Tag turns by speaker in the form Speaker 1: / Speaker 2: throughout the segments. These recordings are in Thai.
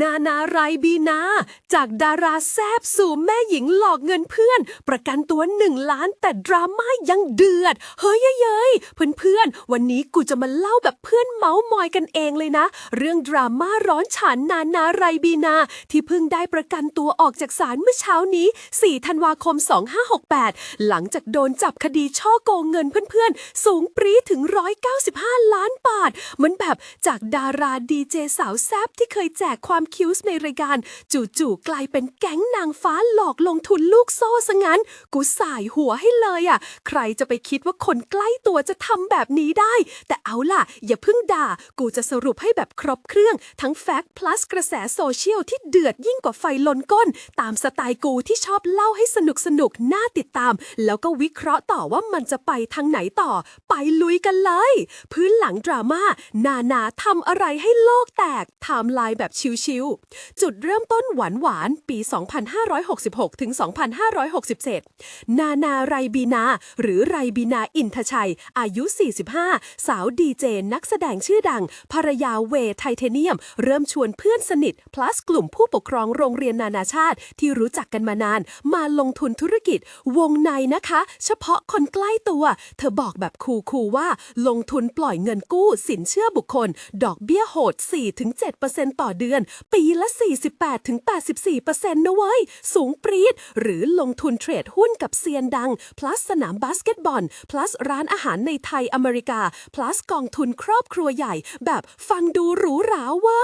Speaker 1: นานาไรบีนา จากดาราแซบสู่แม่หญิงหลอกเงินเพื่อน ประกันตัวหนึ่งล้านแต่ดราม่ายังเดือด เฮ้ยเย้ยเพื่อนเพื่อนๆ วันนี้กูจะมาเล่าแบบเพื่อนเมาส์มอยกันเองเลยนะ เรื่องดราม่าร้อนฉานนานาไรบีนา ที่เพิ่งได้ประกันตัวออกจากศาลเมื่อเช้านี้ 4 ธันวาคม 2568 หลังจากโดนจับคดีช่อโกงเงินเพื่อนๆ สูงปรี๊ถึง 195 ล้านบาทเหมือนแบบจากดาราดีเจสาวแซบที่เคยแจกความความคิวส์ในรายการ จู่ๆกลายเป็นแก๊งนางฟ้าหลอกลงทุนลูกโซ่ซะงั้น กูสายหัวให้เลยอะ ใครจะไปคิดว่าคนใกล้ตัวจะทำแบบนี้ได้ แต่เอาล่ะ อย่าเพิ่งด่า กูจะสรุปให้แบบครบเครื่อง ทั้งแฟกต์ plus กระแสโซเชียลที่เดือดยิ่งกว่าไฟลนก้น ตามสไตล์กูที่ชอบเล่าให้สนุกสนุกน่าติดตาม แล้วก็วิเคราะห์ต่อว่ามันจะไปทางไหนต่อ ไปลุยกันเลย พื้นหลังดราม่านานาทำอะไรให้โลกแตกไทม์ไลน์แบบชิวๆ จุดเริ่มต้นหวานหวานปี 2566 ถึง 2567 นานาไรบีนา หรือไรบีนาอินทชัย อายุ 45 สาวดีเจนักแสดงชื่อดัง ภรรยาเวไทเทเนียม เริ่มชวนเพื่อนสนิท plus กลุ่มผู้ปกครองโรงเรียนนานาชาติ ที่รู้จักกันมานาน มาลงทุนธุรกิจ วงในนะคะ เฉพาะคนใกล้ตัว เธอบอกแบบคูลๆว่า ลงทุนปล่อยเงินกู้สินเชื่อบุคคล ดอกเบี้ยโหด 4-7%ต่อเดือนปีละ 48-84%นะเว้ย สูงปรีด หรือลงทุนเทรดหุ้นกับเซียนดัง plus สนามบาสเกตบอล plus ร้านอาหารในไทยอเมริกา plus กองทุนครอบครัวใหญ่ แบบฟังดูหรูหราเว่า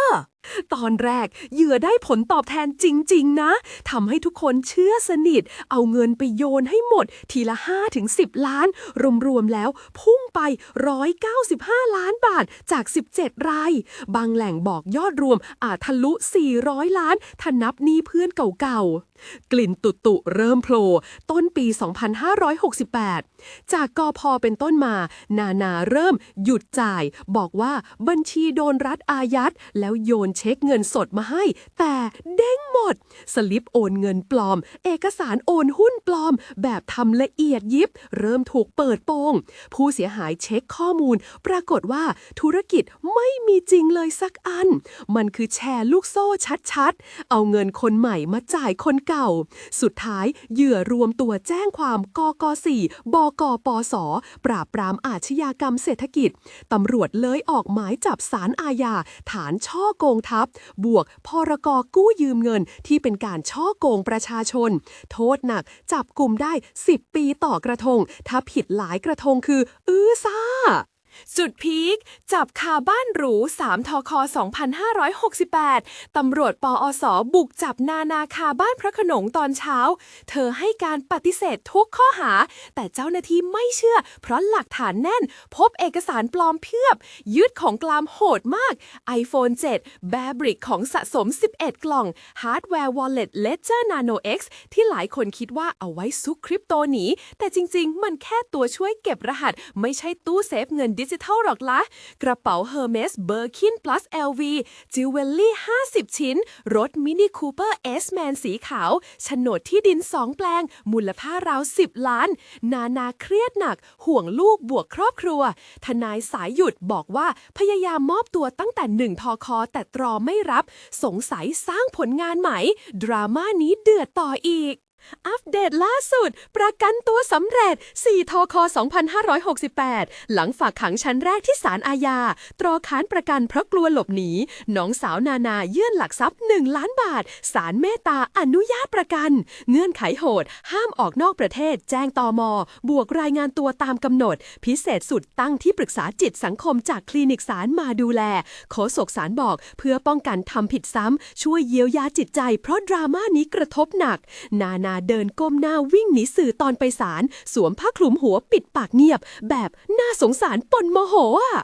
Speaker 1: ตอนแรกเหยื่อได้ผลตอบแทนจริง ๆ นะทำให้ทุกคนเชื่อสนิท เอาเงินไปโยนให้หมด ทีละ 5-10 ล้าน รวม ๆ แล้วพุ่งไป 195 ล้านบาทจาก 17 ราย บางแหล่งบอกยอดรวมอาจทะลุ 400 ล้านถ้านับหนี้เพื่อนเก่าๆ กลิ่นตุตุเริ่มโผล่ต้นปี 2568 จากกอพอเป็นต้นมา นานาเริ่มหยุดจ่าย บอกว่าบัญชีโดนรัฐอายัด แล้วโยนเช็คเงินสดมาให้ แต่เด้งหมด สลิปโอนเงินปลอม เอกสารโอนหุ้นปลอม แบบทำละเอียดยิบ เริ่มถูกเปิดโปง ผู้เสียหายเช็คข้อมูล ปรากฏว่าธุรกิจไม่มีจริงเลยสักอัน มันคือแชร์ลูกโซ่ชัดๆ เอาเงินคนใหม่มาจ่ายคนเก่า สุดท้ายเหยื่อรวมตัวแจ้งความกก4บกปส ปราบปรามอาชญากรรมเศรษฐกิจ ตำรวจเลยออกหมายจับสารอาญา ฐานช่อโกงทัพ บวกพรกกู้ยืมเงินที่เป็นการช่อโกงประชาชน โทษหนักจับกลุ่มได้ 10 ปีต่อกระทง ถ้าผิดหลายกระทงคือ อื้อซ่า สุดพีคจับคาบ้านหรู 3 ทค 2568 ตำรวจปอสบุกจับนานาคาบ้านพระขนงตอนเช้า เธอให้การปฏิเสธทุกข้อหา แต่เจ้าหน้าที่ไม่เชื่อ เพราะหลักฐานแน่น พบเอกสารปลอมเพียบ ยึดของกลามโหดมาก iPhone 7แบบริกของสะสม 11 กล่อง Hardware Wallet Ledger Nano X ที่หลายคนคิดว่าเอาไว้ซุกคริปโตหนีแต่จริง ๆ มันแค่ตัวช่วยเก็บรหัส ไม่ใช่ตู้เซฟเงินดิจิทัลหรอกละ กระเป๋า Hermes Birkin plus LV จิวเวลลี่ 50 ชิ้น รถ Mini Cooper S-Man สีขาวโฉนดที่ดิน 2 แปลง มูลค่าราว 10 ล้าน นานาเครียดหนัก ห่วงลูกบวกครอบครัว ทนายสายหยุดบอกว่าพยายามมอบตัวตั้งแต่หนึ่งทอคอแต่ตรอไม่รับ สงสัยสร้างผลงานใหม่ ดราม่านี้เดือดต่ออีก อัปเดตล่าสุด ประกันตัวสำเร็จ 4 ทค 2568 หลังฝากขังชั้นแรกที่ศาลอาญา ตรอค้านประกันเพราะกลัวหลบหนี น้องสาวนานายื่นหลักทรัพย์ 1 ล้านบาท ศาลเมตตาอนุญาตประกัน เงื่อนไขโหด ห้ามออกนอกประเทศ แจ้งตอมบวกรายงานตัวตามกำหนด พิเศษสุดตั้งที่ปรึกษาจิตสังคมจากคลินิกศาลมาดูแล โฆษกศาลบอก เพื่อป้องกันทำผิดซ้ำช่วยเยียวยาจิตใจ เพราะดราม่านี้กระทบหนัก นานาเดินก้มหน้าวิ่งหนีสื่อตอนไปศาลสวมผ้าคลุมหัวปิดปากเงียบ แบบน่าสงสารปนโมโหอะ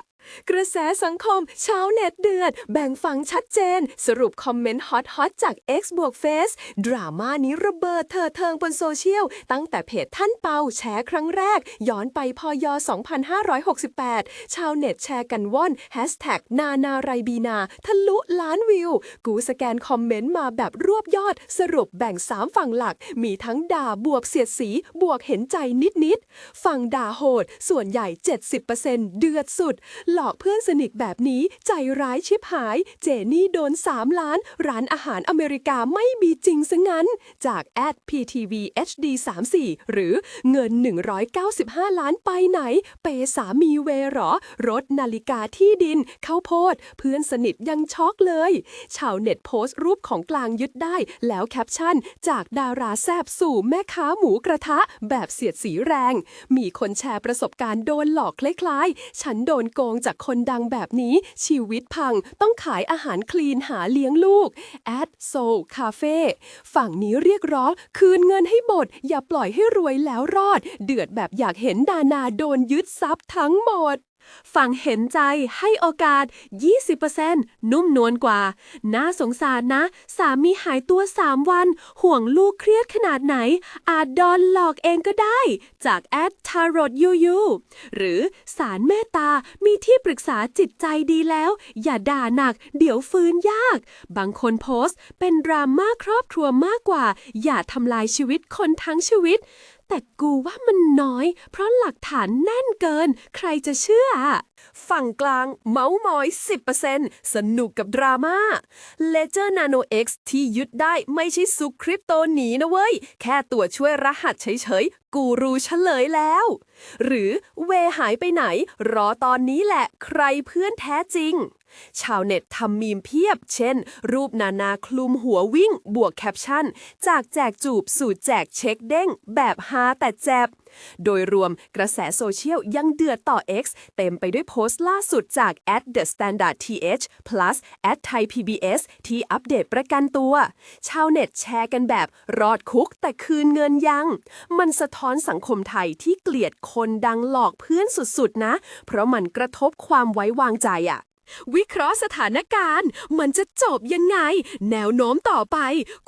Speaker 1: กระแสสังคมชาวเน็ตเดือด แบ่งฝั่งชัดเจน สรุปคอมเมนต์ฮอตฮอตจาก X บวก Face ดราม่านี้ระเบิดเธอเทิงบนโซเชียล ตั้งแต่เพจท่านเปาแชร์ครั้งแรก ย้อนไปพย 2568 ชาวเน็ตแชร์กันว่อนแฮชแท็กนานาไรบีนา ทะลุล้านวิว กูสแกนคอมเมนต์มาแบบรวบยอด สรุปแบ่ง 3 ฝั่งหลัก มีทั้งด่าบวกเสียดสี บวกเห็นใจนิดๆฝั่งด่าโหด ส่วนใหญ่ 70%เดือดสุดหลอกเพื่อนสนิทแบบนี้ใจร้ายชิบหาย เจนี่โดน 3 ล้าน ร้านอาหารอเมริกาไม่มีจริงซะงั้น จากแอด PTV HD 34หรือเงิน 195 ล้านไปไหน เปสามีเวหรอ รถนาฬิกาที่ดินข้าวโพด เพื่อนสนิทยังช็อกเลย ชาวเน็ตโพสต์รูปของกลางยึดได้ แล้วแคปชั่น จากดาราแซบสู่แม่ค้าหมูกระทะ แบบเสียดสีแรง มีคนแชร์ประสบการณ์โดนหลอกคล้ายๆ ฉันโดนโกงจากคนดังแบบนี้ชีวิตพังต้องขายอาหารคลีนหาเลี้ยงลูกแอดโซคาเฟ่ฝั่งนี้เรียกร้องคืนเงินให้หมดอย่าปล่อยให้รวยแล้วรอด เดือดแบบอยากเห็นดานาโดนยึดทรัพย์ทั้งหมด ฝั่งเห็นใจให้โอกาส 20%นุ่มนวลกว่า น่าสงสารนะ สามีหายตัว 3 วัน ห่วงลูกเครียดขนาดไหน อาจโดนหลอกเองก็ได้ จากแอดทารอยูยูหรือสารเมตตา มีที่ปรึกษาจิตใจดีแล้ว อย่าด่าหนัก เดี๋ยวฟื้นยาก บางคนโพสต์ เป็นดราม่าครอบครัวมากกว่า อย่าทำลายชีวิตคนทั้งชีวิต แต่กูว่ามันน้อย เพราะหลักฐานแน่นเกิน ใครจะเชื่อ ฝั่งกลางเมาส์มอย 10%สนุกกับดราม่า Ledger Nano X ที่ยึดได้ไม่ใช่ซุกคริปโตหนีนะเว้ย แค่ตัวช่วยรหัสเฉยๆ กูรู้เฉลยแล้ว หรือเวหายไปไหน รอตอนนี้แหละ ใครเพื่อนแท้จริง ชาวเน็ตทำมีมเพียบ เช่น รูปนานาคลุมหัววิ่ง บวกแคปชั่น จากแจกจูบสู่แจกเช็คเด้ง แบบฮาแต่แจบ โดยรวมกระแสโซเชียลยังเดือดต่อ X เต็มไปด้วยโพสต์ล่าสุดจาก the standard th plus thai pbs ที่อัปเดตประกันตัว ชาวเน็ตแชร์กันแบบ รอดคุกแต่คืนเงินยัง มันสะท้อนสังคมไทยที่เกลียดคนดังหลอกเพื่อนสุดๆนะ เพราะมันกระทบความไว้วางใจอะ วิเคราะห์สถานการณ์ มันจะจบยังไง แนวโน้มต่อไป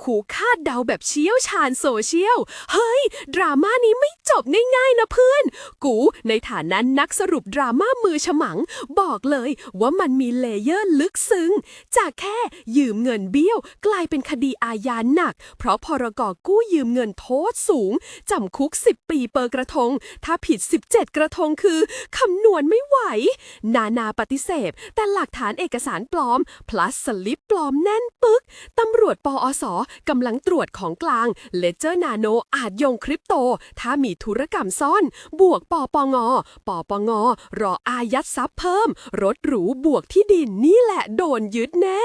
Speaker 1: ขู่คาดเดาแบบเชี่ยวชาญโซเชียล เฮ้ย ดราม่านี้ไม่จบง่ายๆนะเพื่อน กูในฐานะนักสรุปดราม่ามือฉมัง บอกเลยว่ามันมีเลเยอร์ลึกซึ้ง จากแค่ยืมเงินเบี้ยว กลายเป็นคดีอาญาหนัก เพราะพรกกู้ยืมเงินโทษสูงจำคุก 10 ปีเปอร์กระทง ถ้าผิด 17 กระทงคือคำนวณไม่ไหว นานาปฏิเสธแต่หลักฐานเอกสารปลอม plus สลิปปลอมแน่นปึก ตำรวจปอสกำลังตรวจของกลางเลเจอร์นาโนอาจยงคริปโต ถ้ามีธุรกรรมซ่อน บวกปอปงอปอปงอ รออายัดทรัพย์เพิ่ม รถหรูบวกที่ดินนี่แหละโดนยึดแน่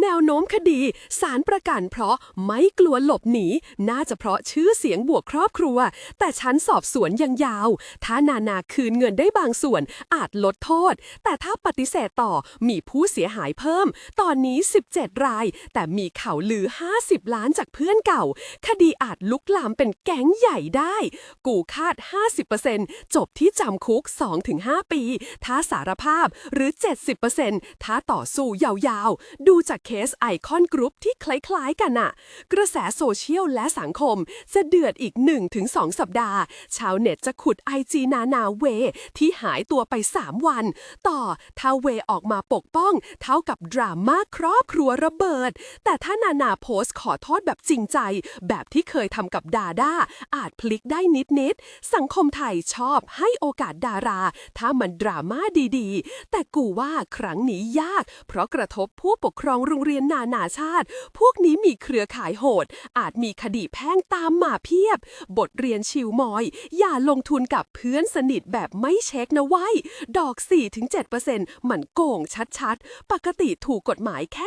Speaker 1: แนวโน้มคดีสารประกันเพราะไม่กลัวหลบหนี น่าจะเพราะชื่อเสียงบวกครอบครัว แต่ชั้นสอบสวนยังยาว ถ้านานาคืนเงินได้บางส่วนอาจลดโทษ แต่ถ้าปฏิเสธต่อมีผู้เสียหายเพิ่ม ตอนนี้ 17 ราย แต่มีข่าวลือ 50 ล้านจากเพื่อนเก่า คดีอาจลุกลามเป็นแก๊งใหญ่ได้ กูคาด 50%จบที่จำคุก 2-5 ปี ถ้าสารภาพหรือ 70%ถ้าต่อสู้ยาวๆ ดูจากเคสไอคอนกรุ๊ปที่คล้ายๆกันอะกระแสโซเชียลและสังคม จะเดือดอีก 1-2 สัปดาห์ ชาวเน็ตจะขุดไอจีนานาเว ที่หายตัวไป 3 วัน ต่อถ้าเวออกมาปกป้อง เท่ากับดราม่าครอบครัวระเบิด แต่ถ้านานาโพสต์ขอโทษแบบจริงใจ แบบที่เคยทำกับดาด้าอาจพลิกได้นิดๆสังคมไทยชอบให้โอกาสดารา ถ้ามันดราม่าดีๆ แต่กูว่าครั้งนี้ยาก เพราะกระทบผู้ปกครองโรงเรียนนานาชาติ พวกนี้มีเครือข่ายโหด อาจมีคดีแพ่งตามมาเพียบ บทเรียนชิวมอย อย่าลงทุนกับเพื่อนสนิทแบบไม่เช็คนะไว้ ดอก 4-7%มันโกงชัดๆ ปกติถูกกฎหมายแค่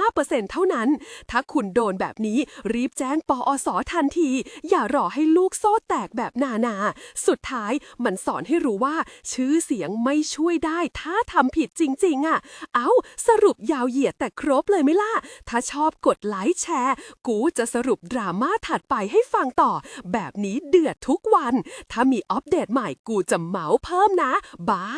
Speaker 1: 15%เท่านั้น ถ้าคุณโดนแบบนี้รีบแจ้งปอสทันที อย่ารอให้ลูกโซ่แตกแบบนานา สุดท้ายมันสอนให้รู้ว่า ชื่อเสียงไม่ช่วยได้ถ้าทำผิดจริงๆอะ เอาสรุปยาวเหยียดแต่ครบเลยไหมล่ะ ถ้าชอบกดไลค์แชร์ กูจะสรุปดราม่าถัดไปให้ฟังต่อ แบบนี้เดือดทุกวัน ถ้ามีอัปเดตใหม่กูจะเมาส์เพิ่มนะ บาย